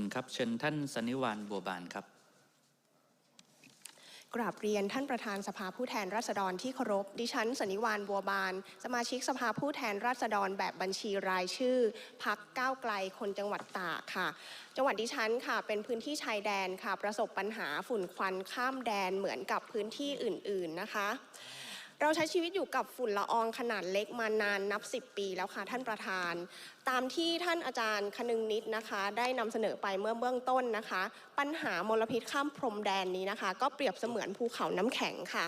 คุณครับ เชิญท่านสันนิวานบัวบานครับ กราบเรียนท่านประธานสภาผู้แทนราษฎรที่เคารพ ดิฉันสนิวานบัวบาน สมาชิกสภาผู้แทนราษฎรแบบบัญชีรายชื่อ พักก้าวไกลคนจังหวัดตากค่ะ จังหวัดดิฉันค่ะ เป็นพื้นที่ชายแดนค่ะ ประสบปัญหาฝุ่นควันข้ามแดนเหมือนกับพื้นที่อื่น ๆนะคะ เราใช้ชีวิตอยู่กับฝุ่นละอองขนาดเล็กมานานนับ 10 ปีแล้วค่ะท่านประธาน ตามที่ท่านอาจารย์คนึงนิดนะคะ ได้นำเสนอไปเมื่อเบื้องต้นนะคะ ปัญหามลพิษข้ามพรมแดนนี้นะคะ ก็เปรียบเสมือนภูเขาน้ำแข็งค่ะ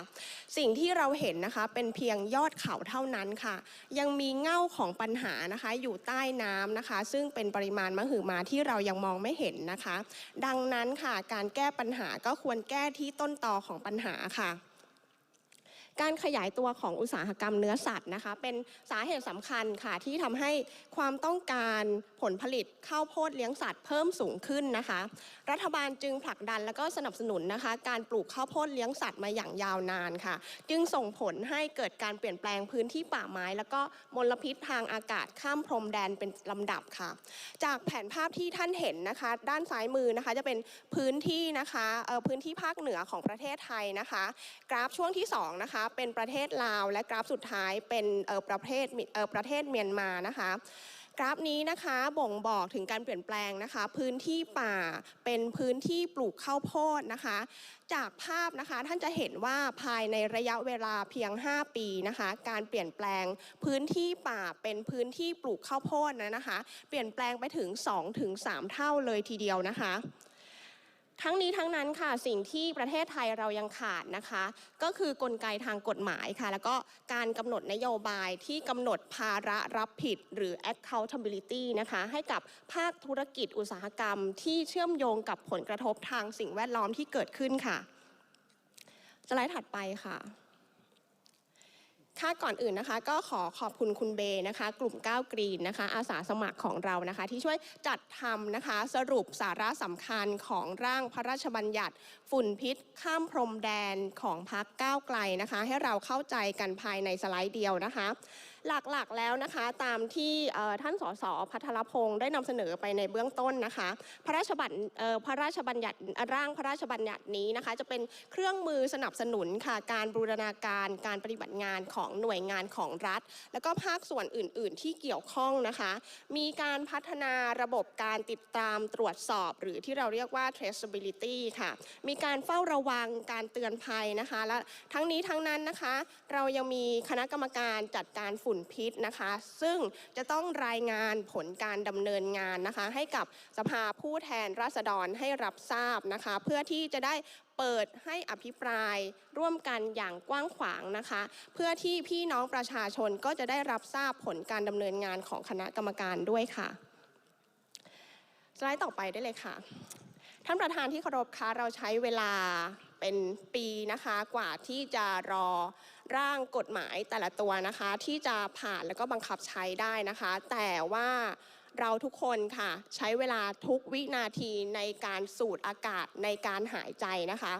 สิ่งที่เราเห็นนะคะเป็นเพียงยอดเขาเท่านั้นค่ะ ยังมีเง่าของปัญหานะคะอยู่ใต้น้ำนะคะ ซึ่งเป็นปริมาณมหึมาที่เรายังมองไม่เห็นนะคะ ดังนั้นค่ะการแก้ปัญหาก็ควรแก้ที่ต้นตอของปัญหาค่ะ การขยายตัวของอุตสาหกรรมเนื้อสัตว์นะคะ เป็นสาเหตุสำคัญค่ะที่ทำให้ความต้องการผลผลิตข้าวโพดเลี้ยงสัตว์เพิ่มสูงขึ้นนะคะ รัฐบาลจึงผลักดันและก็สนับสนุนนะคะ การปลูกข้าวโพดเลี้ยงสัตว์มาอย่างยาวนานค่ะ จึงส่งผลให้เกิดการเปลี่ยนแปลงพื้นที่ป่าไม้ แล้วก็มลพิษทางอากาศข้ามพรมแดนเป็นลำดับค่ะ จากแผนภาพที่ท่านเห็นนะคะ ด้านซ้ายมือนะคะจะเป็นพื้นที่นะคะพื้นที่ภาคเหนือของประเทศไทยนะคะ กราฟช่วงที่สองนะคะเป็นประเทศลาว และกราฟสุดท้ายเป็นประเทศประเทศเมียนมานะคะกราฟนี้นะคะบ่งบอกถึงการเปลี่ยนแปลงนะคะ พื้นที่ป่าเป็นพื้นที่ปลูกข้าวโพดนะคะ จากภาพนะคะท่านจะเห็นว่าภายในระยะเวลาเพียง 5 ปีนะคะ การเปลี่ยนแปลงพื้นที่ป่าเป็นพื้นที่ปลูกข้าวโพดนะนะคะ เปลี่ยนแปลงไปถึง 2-3 เท่าเลยทีเดียวนะคะ ทั้งนี้ทั้งนั้นค่ะสิ่งที่ประเทศไทยเรายังขาดนะคะ ก็คือกลไกทางกฎหมายค่ะ แล้วก็การกำหนดนโยบายที่กำหนดภาระรับผิดหรือ accountability นะคะ ให้กับภาคธุรกิจอุตสาหกรรม ที่เชื่อมโยงกับผลกระทบทางสิ่งแวดล้อมที่เกิดขึ้นค่ะสไลด์ถัดไปค่ะ ค่าก่อนอื่นนะคะ ก็ขอขอบคุณคุณเบนะคะ กลุ่มก้าวกรีนนะคะ อาสาสมัครของเรานะคะ ที่ช่วยจัดทำนะคะ สรุปสาระสำคัญของร่างพระราชบัญญัติ ฝุ่นพิษ ข้ามพรมแดนของพรรคก้าวไกลนะคะ ให้เราเข้าใจกันภายในสไลด์เดียวนะคะหลักๆแล้วนะคะ ตามที่ท่านสสพัทรพงศ์ได้นำเสนอไปในเบื้องต้นนะคะ พระราชบัญพระราชบัญญัติร่างพระราชบัญญัตินี้นะคะ จะเป็นเครื่องมือสนับสนุนค่ะการบูรณาการการปฏิบัติงานของหน่วยงานของรัฐ แล้วก็ภาคส่วนอื่น ๆ ที่เกี่ยวข้องนะคะ มีการพัฒนาระบบการติดตามตรวจสอบ หรือที่เราเรียกว่า traceability ค่ะ มีการเฝ้าระวังการเตือนภัยนะคะ และทั้งนี้ทั้งนั้นนะคะ เรายังมีคณะกรรมการจัดการฝุ่นพิษนะคะ ซึ่งจะต้องรายงานผลการดำเนินงานนะคะ ให้กับสภาผู้แทนราษฎรให้รับทราบนะคะ เพื่อที่จะได้เปิดให้อภิปรายร่วมกันอย่างกว้างขวางนะคะ เพื่อที่พี่น้องประชาชนก็จะได้รับทราบผลการดำเนินงานของคณะกรรมการด้วยค่ะสไลด์ต่อไปได้เลยค่ะท่านประธานที่เคารพคะเราใช้เวลาเป็นปีนะคะกว่าที่จะรอ ร่างกฎหมายแต่ละตัวนะคะ ที่จะผ่านแล้วก็บังคับใช้ได้นะคะ แต่ว่าเราทุกคนค่ะ ใช้เวลาทุกวินาทีในการสูดอากาศในการหายใจนะคะ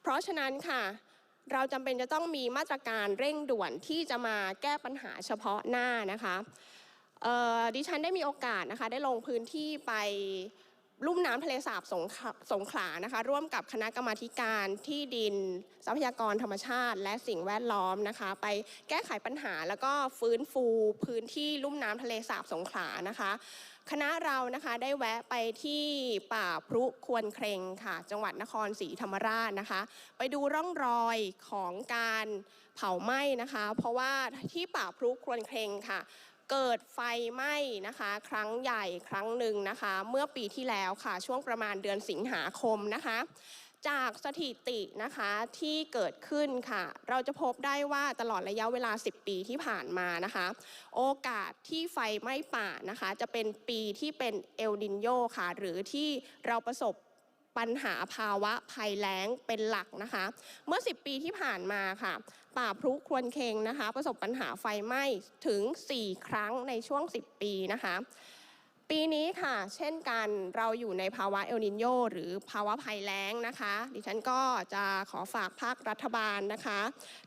เพราะฉะนั้นค่ะเราจำเป็นจะต้องมีมาตรการเร่งด่วนที่จะมาแก้ปัญหาเฉพาะหน้านะคะดิฉันได้มีโอกาสนะคะ ได้ลงพื้นที่ไป ลุ่มน้ำทะเลสาบสงขลาสงขลานะคะ ร่วมกับคณะกรรมาการที่ดินทรัพยากรธรรมชาติ และสิ่งแวดล้อมนะคะ ไปแก้ไขปัญหาแล้วก็ฟื้นฟูพื้นที่ลุ่มน้ำทะเลสาบสงขลานะคะ คณะเรานะคะได้แวะไปที่ป่าพรุควรเครงค่ะ จังหวัดนครศรีธรรมราชนะคะ ไปดูร่องรอยของการเผาไหม้นะคะ เพราะว่าที่ป่าพรุควรเครงค่ะ เกิดไฟไหม้นะคะ ครั้งใหญ่ครั้งหนึ่งนะคะ เมื่อปีที่แล้วค่ะช่วงประมาณเดือนสิงหาคมนะคะ จากสถิตินะคะที่เกิดขึ้นค่ะ เราจะพบได้ว่าตลอดระยะเวลา 10 ปีที่ผ่านมานะคะ โอกาสที่ไฟไหม้ป่านะคะ จะเป็นปีที่เป็นเอลนินโยค่ะ หรือที่เราประสบ ปัญหาภาวะภัยแล้งเป็นหลักนะคะ เมื่อ 10 ปีที่ผ่านมาค่ะ ป่าพรุครวนเคงนะคะ ประสบปัญหาไฟไหม้ถึง 4 ครั้งในช่วง 10 ปีนะคะ ปีนี้ค่ะ เช่นกันเราอยู่ในภาวะเอลนินโยหรือภาวะภัยแล้งนะคะ ดิฉันก็จะขอฝากภาครัฐบาลนะคะ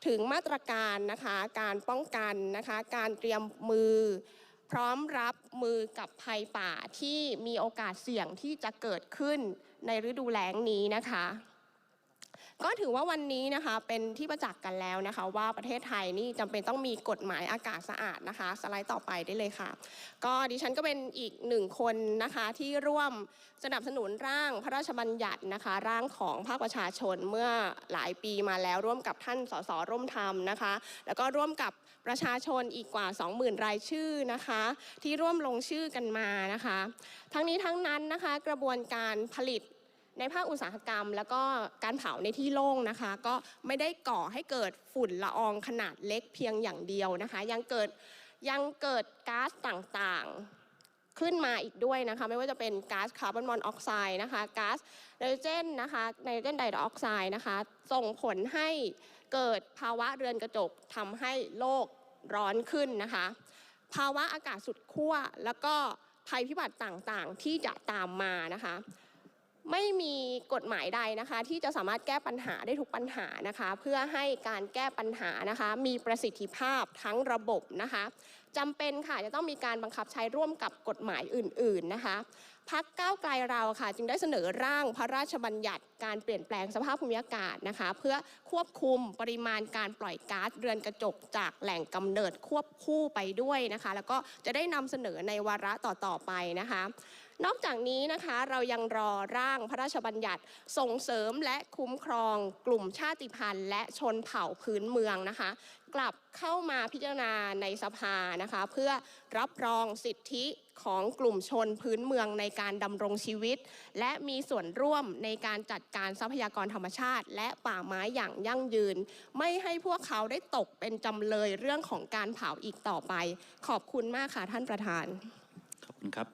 ถึงมาตรการนะคะการป้องกันนะคะ การเตรียมมือพร้อมรับมือกับภัยป่าที่มีโอกาสเสี่ยงที่จะเกิดขึ้น ในฤดูแล้งนี้นะคะ ก็ถือว่าวันนี้นะคะเป็นที่ประจักษ์กันแล้วนะคะ ว่าประเทศไทยนี่จำเป็นต้องมีกฎหมายอากาศสะอาดนะคะ สไลด์ต่อไปได้เลยค่ะ ก็ดิฉันก็เป็นอีกหนึ่งคนนะคะที่ร่วมสนับสนุนร่างพระราชบัญญัตินะคะ ร่างของภาคประชาชนเมื่อหลายปีมาแล้วร่วมกับท่านสสร่วมธรรมนะคะ แล้วก็ร่วมกับประชาชนอีกกว่า 20,000 รายชื่อนะคะ ที่ร่วมลงชื่อกันมานะคะ ทั้งนี้ทั้งนั้นนะคะ กระบวนการผลิต ในภาคอุตสาหกรรม แล้วก็การเผาในที่โล่งนะคะ ก็ไม่ได้ก่อให้เกิดฝุ่นละอองขนาดเล็กเพียงอย่างเดียวนะคะ ยังเกิดยังเกิดก๊าซต่างๆขึ้นมาอีกด้วยนะคะ ไม่ว่าจะเป็นก๊าซคาร์บอนมอนอกไซด์นะคะก๊าซไนโตรเจนนะคะไนโตรเจนไดออกไซด์นะคะ ส่งผลให้เกิดภาวะเรือนกระจกทำให้โลกร้อนขึ้นนะคะ ภาวะอากาศสุดขั้วแล้วก็ภัยพิบัติต่างๆ ที่จะตามมานะคะ ไม่มีกฎหมายใดนะคะ ที่จะสามารถแก้ปัญหาได้ทุกปัญหานะคะ เพื่อให้การแก้ปัญหานะคะ มีประสิทธิภาพทั้งระบบนะคะจำเป็นค่ะจะต้องมีการบังคับใช้ร่วมกับกฎหมายอื่น ๆนะคะพักก้าวไกลเราค่ะ จึงได้เสนอร่างพระราชบัญญัติการเปลี่ยนแปลงสภาพภูมิอากาศนะคะ เพื่อควบคุมปริมาณการปล่อยก๊าซเรือนกระจกจากแหล่งกำเนิดควบคู่ไปด้วยนะคะ แล้วก็จะได้นำเสนอในวาระต่อๆไปนะคะ นอกจากนี้นะคะ เรายังรอร่างพระราชบัญญัติส่งเสริมและคุ้มครอง กลุ่มชาติพันธุ์ และชนเผ่าพื้นเมืองนะคะ กลับเข้ามาพิจารณาในสภานะคะ เพื่อรับรองสิทธิของกลุ่มชนพื้นเมืองในการดำรงชีวิต และมีส่วนร่วมในการจัดการทรัพยากรธรรมชาติ และป่าไม้อย่างยั่งยืน ไม่ให้พวกเขาได้ตกเป็นจำเลยเรื่องของการเผาอีกต่อไป ขอบคุณมากค่ะท่านประธาน ขอบคุณครับ